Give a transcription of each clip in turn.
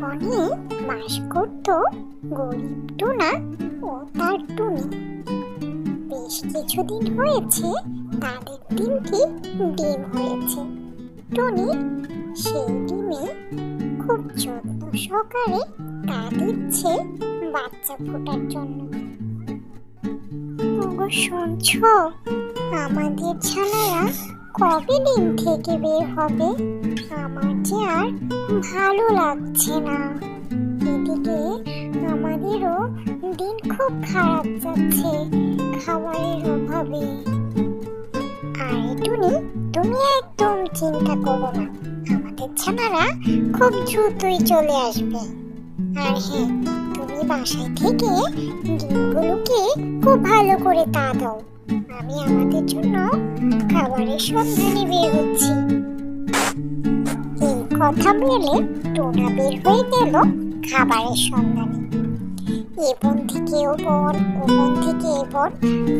বনে বাস করত, গরিব টুনা ও তার টুনি বেশ কিছুদিন হয়েছে, তাদের তিনটি ডিম হয়েছে। টুনি সেই ডিমে খুব যত্ন সহকারে তা দিচ্ছে বাচ্চা ফোটার জন্য। শুনছো? আমাদের ছানারা কবে ডিম থেকে বের হবে? আমার যে আর ভালো লাগছে না। এদিকে আমাদেরও দিন খুব খারাপ যাচ্ছে খাবারের অভাবে। আর টুনি, তুমি একদম চিন্তা করো না। আমাদের ছানারা খুব দ্রুতই চলে আসবে। আর হ্যাঁ তুমি বাসায় থেকে ডিমগুলোকে খুব ভালো করে তা দাও। আমি আমাদের জন্য সন্ধানে বের হচ্ছি এই কথা বলে টোনা বের হয়ে গেল খাবারের সন্ধানে। এ বন থেকে ও বন ও বন থেকে এ বন,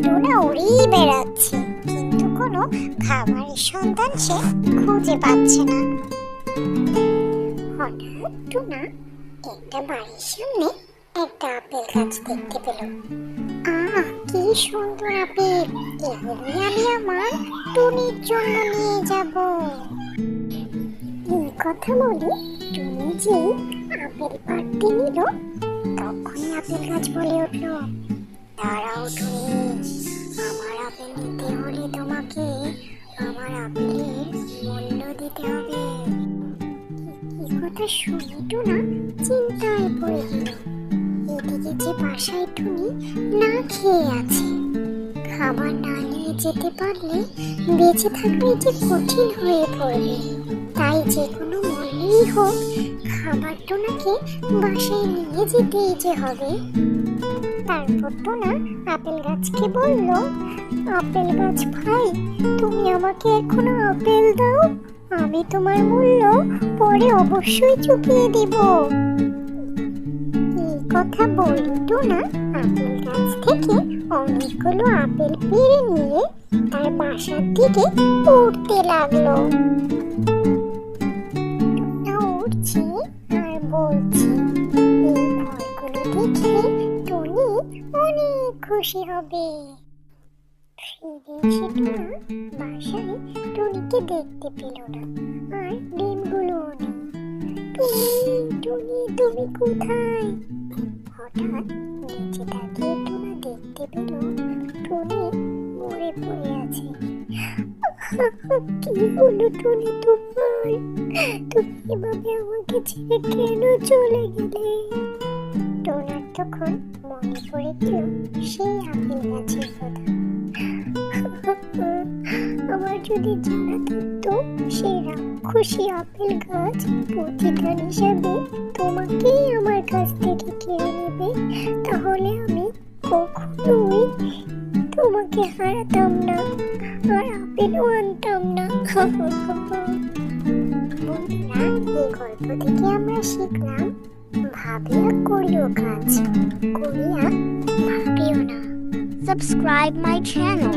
টোনা উড়েই বেড়াচ্ছে, কিন্তু কোনো খাবারের সন্ধান সে খুঁজে পাচ্ছে না। হঠাৎ টোনা একটা বাড়ির সামনে একটা আপেল গাছ দেখতে পেল। সুন্দর আপেল। এগুলোই আমি আমার টুনির জন্য নিয়ে যাব। এই কথা বলে টুনি যে আপেল পাড়তে নিল, তখনই আপেল গাছ বলে উঠল, দাঁড়াও টুনি, আমার আপেল নিতে হলে তোমাকে আমার আপেলের মূল্য দিতে হবে। এই কথা শুনে টুনা চিন্তায় পড়ে গেল। এদিকে যে বাসায় টুনি না খেয়ে আছে। খাবার না নিয়ে যেতে পারলে বেঁচে থাকাই যে কঠিন হয়ে পড়বে। তাই যে কোনো মূল্যেই হোক খাবার টোনাকে বাসায় নিয়ে যেতেই যে হবে। তারপর টোনা আপেল গাছকে বলল, আপেল গাছ ভাই, তুমি আমাকে এখনও আপেল দাও? আমি তোমার মূল্য পরে অবশ্যই চুকিয়ে দিব। কথা বলতো না, আপেল গাছ থেকে অনেকগুলো আপেল পেড়ে নিয়ে তার বাসার দিকে উঠতে লাগল। উঠছে আর বলছে, এই ফলগুলো দেখে টনি অনেক খুশি হবে। ফিরে এসে টোনা বাসায় টনিকে দেখতে পেল না, আর ডিমগুলোও নেই। টুনি, তুমি কোথায়? হঠাৎ নিচে তাকিয়ে দেখতে পেল টনি মরে পড়ে আছে। কি হলো টনি তোমার তুমি এভাবে আমাকে ছেড়ে কেন চলে গেলে? টোনার তখন মনে পড়ে সেই আপেল গাছের কথা। যদি জানা থাকতো সেই রাক্ষসী আপেল গাছ প্রতিদান হিসাবে তোমাকেই আমার কাছ থেকে কেড়ে নেবে। তাহলে আমি কখনোই তোমাকে হারাতাম না, আর আপেলও আনতাম না। বন্ধুরা, এই গল্প থেকে আমরা শিখলাম, ভাবিয়া করিও কাজ, করিয়া ভাবিও না। Subscribe my channel.